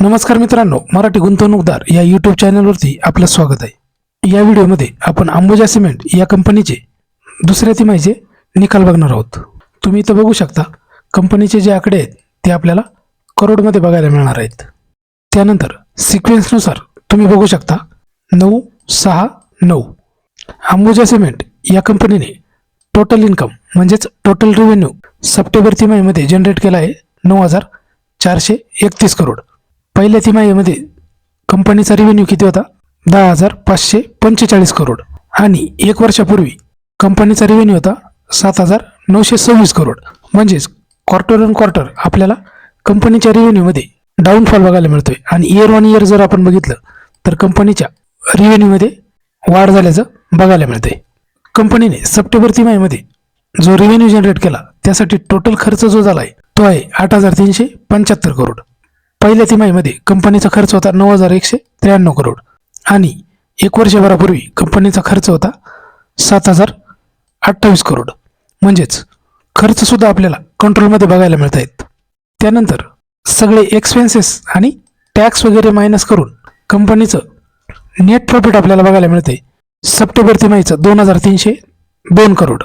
नमस्कार मित्रांनो मराठी गुंतवणूकदार या यूट्यूब चॅनलवरती आपलं स्वागत आहे. या व्हिडिओमध्ये आपण अंबुजा सिमेंट या कंपनीचे दुसऱ्या तिमाहीचे निकाल बघणार आहोत. तुम्ही इथं बघू शकता कंपनीचे जे आकडे आहेत ते आपल्याला करोडमध्ये बघायला मिळणार आहेत. त्यानंतर सिक्वेन्सनुसार तुम्ही बघू शकता नऊ सहा नऊ. अंबुजा सिमेंट या कंपनीने टोटल इन्कम म्हणजेच टोटल रेव्हेन्यू सप्टेंबर तिमाहीमध्ये जनरेट केला आहे नऊ हजार चारशे एकतीस करोड. पहिल्या तिमाहीमध्ये कंपनीचा रेव्हेन्यू किती होता? दहा हजार पाचशे पंचेचाळीस करोड. आणि एक वर्षापूर्वी कंपनीचा रेव्हेन्यू होता सात हजार नऊशे सव्वीस करोड. म्हणजेच क्वार्टर ऑन क्वार्टर आपल्याला कंपनीच्या रेव्हेन्यूमध्ये डाऊनफॉल बघायला मिळतोय. आणि इयर ऑन इयर जर आपण बघितलं तर कंपनीच्या रेव्हेन्यूमध्ये वाढ झाल्याचं बघायला मिळतंय. कंपनीने सप्टेंबर तिमाहीमध्ये जो रेव्हेन्यू जनरेट केला त्यासाठी टोटल खर्च जो झाला आहे तो आहे आठ हजार तीनशे पंच्याहत्तर करोड. पहिल्या तिमाहीमध्ये कंपनीचा खर्च होता नऊ हजार एकशे त्र्याण्णव करोड. आणि एक वर्षभरापूर्वी कंपनीचा खर्च होता सात हजार अठ्ठावीस करोड. म्हणजेच खर्चसुद्धा आपल्याला कंट्रोलमध्ये बघायला मिळत आहेत त्यानंतर सगळे एक्सपेन्सेस आणि टॅक्स वगैरे मायनस करून कंपनीचं नेट प्रॉफिट आपल्याला बघायला मिळते. सप्टेंबर तिमाहीचं दोन हजार तीनशे दोन करोड.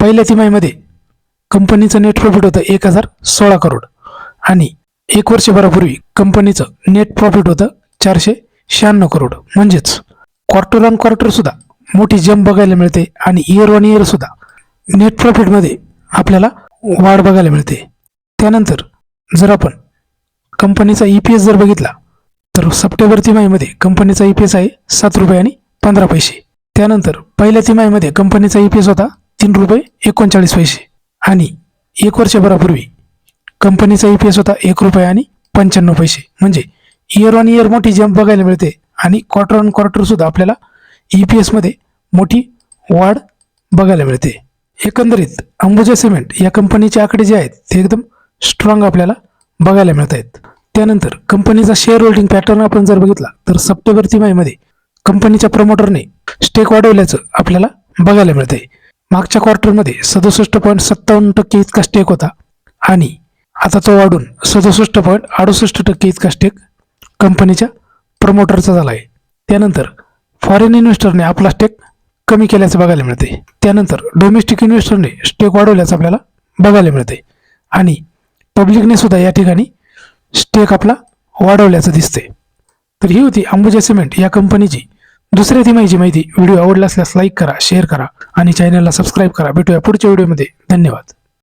पहिल्या तिमाहीमध्ये कंपनीचं नेट प्रॉफिट होतं एक हजार सोळा करोड. आणि एक वर्षभरापूर्वी कंपनीचं नेट प्रॉफिट होतं चारशे शहाण्णव करोड. म्हणजेच क्वार्टर ऑन क्वार्टर सुद्धा मोठी जंप बघायला मिळते आणि इयर ऑन इयर सुद्धा नेट प्रॉफिटमध्ये आपल्याला वाढ बघायला मिळते. त्यानंतर जर आपण कंपनीचा ई पी एस जर बघितला तर सप्टेंबर तिमाहीमध्ये कंपनीचा ई पी एस आहे सात रुपये आणि पंधरा पैसे. त्यानंतर पहिल्या तिमाहीमध्ये कंपनीचा ई पी एस होता तीन रुपये एकोणचाळीस पैसे. आणि एक वर्षभरापूर्वी कंपनीचा ई पी एस होता एक रुपये आणि पंच्याण्णव पैसे. म्हणजे इयर ऑन इयर मोठी जंप बघायला मिळते. आणि क्वार्टर ऑन क्वार्टर सुद्धा आपल्याला ई पी एसमध्ये मोठी वाढ बघायला मिळते. एकंदरीत अंबुजा सिमेंट या कंपनीचे आकडे जे आहेत ते एकदम स्ट्रॉंग आपल्याला बघायला मिळत आहेत. त्यानंतर कंपनीचा शेअर होल्डिंग पॅटर्न आपण जर बघितला तर सप्टेंबर तिमाहीमध्ये कंपनीच्या प्रमोटरने स्टेक वाढवल्याचं आपल्याला बघायला मिळतंय. मागच्या क्वार्टरमध्ये सदुसष्ट पॉईंट सत्तावन्न टक्के इतका स्टेक होता. आणि आता तो वाढून सदुसष्ट पॉईंट अडुसष्ट टक्के इतका स्टेक कंपनीच्या प्रमोटरचा झाला आहे त्यानंतर फॉरेन इन्व्हेस्टरने आपला स्टेक कमी केल्याचं बघायला मिळते त्यानंतर डोमेस्टिक इन्व्हेस्टरने स्टेक वाढवल्याचं आपल्याला बघायला मिळते आणि पब्लिकने सुद्धा या ठिकाणी स्टेक आपला वाढवल्याचं दिसते तर ही होती अंबुजा सिमेंट या कंपनीची दुसऱ्या तिमाहीची माहिती. व्हिडिओ आवडला असल्यास लाईक करा शेअर करा आणि चॅनलला सबस्क्राईब करा. भेटूया पुढच्या व्हिडिओमध्ये धन्यवाद.